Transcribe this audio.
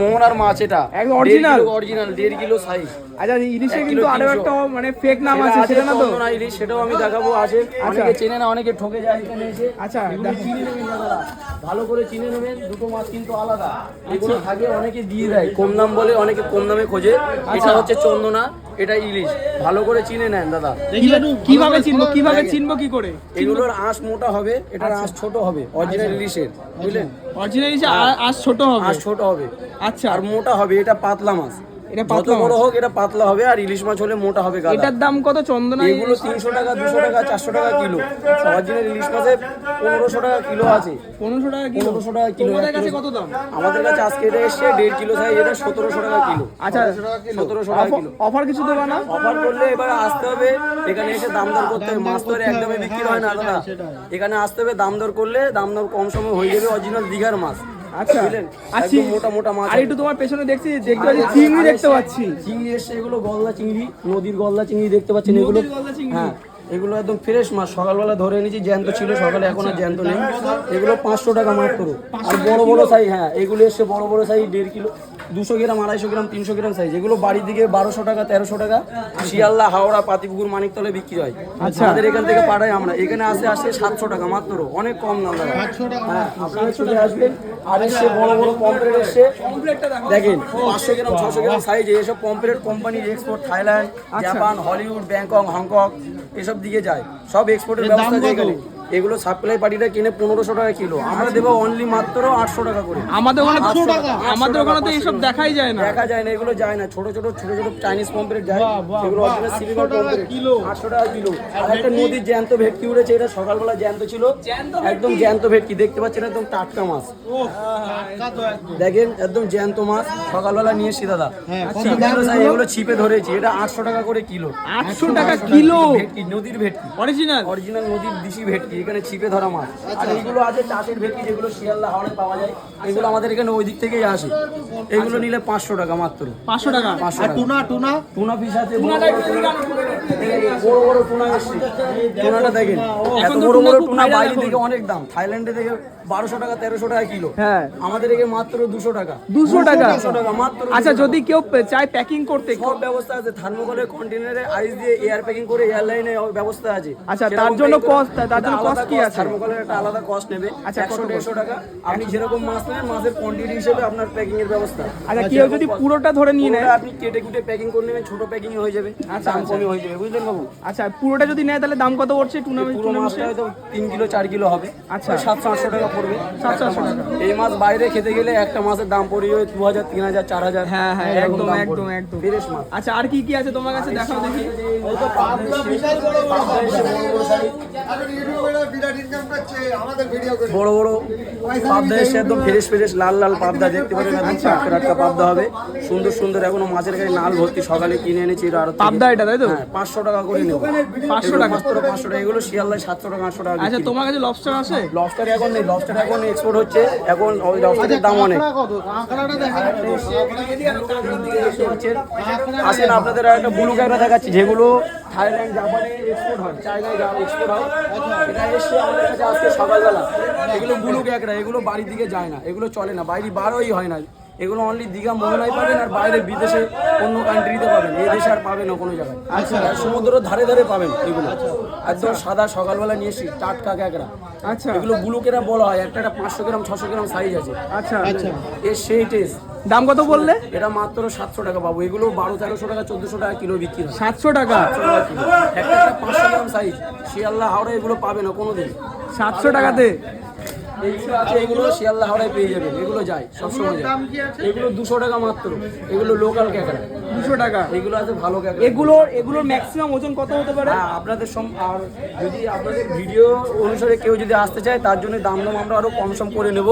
মোহনার মাছ এটা একদম original? অরিজিনাল দেড় কিলো সাইজ আচ্ছা ইলিশে কিন্তু আরও একটা মানে ফেক নাম আছে সেটা না তো? চন্দনা ইলিশ সেটাও আমি দেখাবো আসে অনেকে চেনে না অনেকে ঠকে যায় এখানে এসে। আচ্ছা, চিনে নেবেন দাদারা ভালো করে চিনে নেবেন দুটো মাছ কিন্তু আলাদা। এগুলো আচ্ছা। থাকে অনেকে দিয়ে দেয় কম দাম বলে অনেকে কম দামে খোঁজে। এটা হচ্ছে চন্দনা এটা ইলিশ। ভালো করে চিনে নেন দাদা। কিভাবে- চিনবো কীভাবে চিনবো কি করে? এগুলোর আঁশ মোটা হবে এটার আচ্ছা। আঁশ ছোট হবে অরিজিনাল ইলিশের বুঝলেন? অরিজিনাল ইলিশে আজ ছোট হবে। আঁশ ছোট হবে। আচ্ছা। আর মোটা হবে এটা পাতলা মাছ। এটা পাতলা বড় হোক এটা পাতলা হবে আর ইলিশ মাছ হলে মোটা হবে গাদা। এটার দাম কত? চন্দনা এগুলো তিনশো টাকা দুশো টাকা চারশো টাকা কিলো। অরিজিনাল ইলিশ মাছে পনেরোশো টাকা কিলো আছে। পনেরোশো টাকা কিলো। পনেরোশো টাকা কিলো তোমাদের এক কাছে কত দাম? আমাদের কাছে আজকে এটা এসছে দেড় কিলো সাইজ এটা সতেরোশো টাকা কিলো। আচ্ছা সতেরোশো টাকা কিলো। অফার কিছু দেবা না? অফার করলে এবার আসতে হবে এখানে এসে দাম দর করতে হবে। মাছ তো একদমই বিক্রি হয় না দাদা। এখানে আসতে হবে দাম দর করলে দাম দর কম সময় হয়ে যাবে অরিজিনাল দিঘার মাছ। আচ্ছা আছি মোটা মোটা মাছ আর একটু তোমার পেছনে দেখছি দেখতে পাচ্ছি চিংড়ি দেখতে পাচ্ছি। চিংড়ি এসছে এগুলো গলদা চিংড়ি নদীর গলদা চিংড়ি দেখতে পাচ্ছেন এগুলো? হ্যাঁ এগুলো একদম ফ্রেশ মাছ সকালবেলা ধরে এনেছি জ্যান্ত ছিল সকালে এখন আর জ্যান্ত নেই। এগুলো পাঁচশো টাকা মাত্র। আর বড় বড় সাইজ হ্যাঁ এগুলো এসছে বড় বড় সাইজ দেড় কিলো। দুশো গ্রাম আড়াইশো গ্রাম তিনশো গ্রাম সাইজ এগুলো বাড়ির দিকে বারোশো টাকা তেরোশো টাকা। শিয়ালদা হাওড়া পাতিপুকুর মানিকতলে বিক্রি হয়। আচ্ছা। আমাদের এখান থেকে পাঠাই আমরা। এখানে আসে আসে সাতশো টাকা মাত্র। অনেক কম দাম দাদা। হ্যাঁ আপনারা চলে আসবেন। আর এসছে বড় বড় পম্পলেট এসছে দেখেন পাঁচশো গ্রাম ছশো গ্রাম সাইজে এসব পম্পলেট কোম্পানির export Thailand Japan Hollywood Bangkok Hong Kong এসব দিকে যায়। সব এক্সপোর্টের ব্যবস্থা এখানে। এগুলো সাপ্লাই পার্টিটা কিনে পনেরোশো টাকা কিলো। আমরা দেবো অনলি মাত্র আটশো টাকা করে। আমাদের ওখানে 800 টাকা, আমাদের ওখানে তো এইসব দেখাই যায় না। দেখা যায় না এগুলো যায় না। ছোট ছোট ছোট ছোট চাইনিজ পম্পলেট যায়। এগুলো অরিজিনাল সিলভার পম্পলেট কিলো। আটশো টাকা কিলো। আর একটা নদীর জ্যান্ত ভেটকি উঠেছে এটা সকালবেলা জ্যান্ত ছিল। একদম জ্যান্ত ভেটকি দেখতে পাচ্ছেন একদম টাটকা মাছ। দেখেন একদম জ্যান্ত মাছ। সকালবেলা নিয়ে এসছি দাদা। এগুলো ছিপে ধরেছি। এটা আটশো টাকা করে কিলো। আটশো টাকা কিলো? নদীর ভেটকি। অরিজিনাল অরিজিনাল নদীর দিশি ভেটকি। এখানে ছিপে ধরা মাছ। আর এইগুলো আছে চাষের ভেটকি যেগুলো শিয়ালদা হাওড়ে পাওয়া যায়। এগুলো আমাদের এখানে ওই দিক থেকেই আসে। এগুলো নিলে পাঁচশো টাকা মাত্র। পাঁচশো টাকা। পাঁচশো টাকা। Tuna tuna? টুনা পিস আছে বড় বড় টুনা। বড় বড় টুনা এসছে টুনাটা দেখেন এত বড় বড় টুনা বাইরে থেকে অনেক দাম। থাইল্যান্ডে থেকে বারোশো টাকা তেরোশো টাকা কিলো। হ্যাঁ। আমাদের এখানে মাত্র দুশো টাকা। দুশো টাকা? টাকা মাত্র আচ্ছা যদি কেউ চায় প্যাকিং করতে সব ব্যবস্থা আছে থার্মোকলের কন্টেনারে আইস দিয়ে এয়ার প্যাকিং করে এয়ারলাইনে ব্যবস্থা আছে। আচ্ছা, তার জন্য cost- তার জন্য আলাদা কি আছে? থার্মোকলের একটা আলাদা কস্ট নেবে। আচ্ছা, একশো দেড়শো টাকা। আপনি যেরকম মাছ নেন মাছের কোয়ান্টিটি হিসেবে আপনার প্যাকিং এর ব্যবস্থা। আচ্ছা কেউ যদি পুরোটা ধরে নিয়ে নেয় আপনি কেটে কুটে প্যাকিং করে নেবেন ছোট প্যাকিং হয়ে যাবে আচ্ছা, দাম আচ্ছা। হয়ে যাবে। বুঝলেন বাবু? আচ্ছা পুরোটা যদি নেয় তাহলে দাম কত পড়ছে টুনা পুরো মাছটা হয়তো তিন কিলো চার কিলো হবে। আচ্ছা। সাতশো আটশো টাকা পড়বে। সাতশো আটশো টাকা। এই মাছ বাইরে খেতে গেলে একটা মাছের দাম পড়ে যাবে দু হাজার তিন হাজার চার হাজার। হ্যাঁ হ্যাঁ একদম একদম একদম ফ্রেশ মাছ আচ্ছা আর কি কি আছে তোমার কাছে? দেখাও দেখি। বড় বড় পাবদা এসে একদম ফ্রেশ ফ্রেশ লাল লাল পাবদা দেখতে পাবেন। একদম টাটকা পাবদা হবে। সুন্দর সুন্দর এখনও মাছের গায়ে নাল ভর্তি। সকালে কিনে এনেছি আরও পাবদা এটা তাই তো? হ্যাঁ পাঁচশো টাকা করে নেব। 500 টাকা? মাত্র পাঁচশো টাকা। এগুলো শিয়ালদায় সাতশো টাকা আটশো টাকা আচ্ছা তোমার কাছে লবস্টার আছে? লবস্টার এখন নেই লবস্টার এখন এক্সপোর্ট হচ্ছে। এখন ওই লবস্টারের দাম অনেক। কত আঁকড়াটা দেখেন আসেন আপনাদের একটা ব্লু ক্যামেরা দেখাচ্ছি যেগুলো থাইল্যান্ড জাপানে এক্সপোর্ট হয়। চায়নায় এক্সপোর্ট হয়। এটা এসছে আমাদের কাছে আজকে সকালবেলা। এগুলো ব্লু ক্যাকড়া এগুলো বাড়ির দিকে যায় না। এগুলো চলে না। বাইরে বারোই হয় না। এগুলো অনলি দীঘা মোহনায় পাবেন আর বাইরে বিদেশে অন্য কান্ট্রিতে পাবেন। এই দেশে আর পাবেন না কোনো জায়গায়। আচ্ছা। সমুদ্রের ধারে ধারে পাবেন এগুলো। একদম সাদা সকালবেলা নিয়ে এসছি টাটকা ক্যাকড়া। আচ্ছা। এগুলো ব্লু কেরা বলা হয়। একটা একটা পাঁচশো গ্রাম ছশো গ্রাম সাইজ আছে। আচ্ছা। এর সেই টেস্ট দাম কত বললে? এটা মাত্র সাতশো টাকা পাবো এগুলো বারো তেরোশো টাকা চোদ্দশো টাকা কিলো বিক্রি হয়। সাতশো টাকা? একটা পাঁচশো গ্রাম সাইজ শিয়ালদা হাওড়া এগুলো পাবে না কোনোদিন সাতশো টাকাতে? আছে এগুলো শিয়ালদা হাওড়ায় পেয়ে যাবেন এগুলো যায় সবসময় যায়। এগুলো দুশো টাকা মাত্র এগুলো লোকাল ক্যাকড়া দুশো টাকা। এগুলো আছে ভালো ক্যাকড়া এগুলোর এগুলোর ম্যাক্সিমাম ওজন কত হতে পারে? হ্যাঁ আপনাদের সম আর যদি আপনাদের ভিডিও অনুসারে কেউ যদি আসতে চায় তার জন্য দাম দাম আমরা আরও কম সম করে নেব।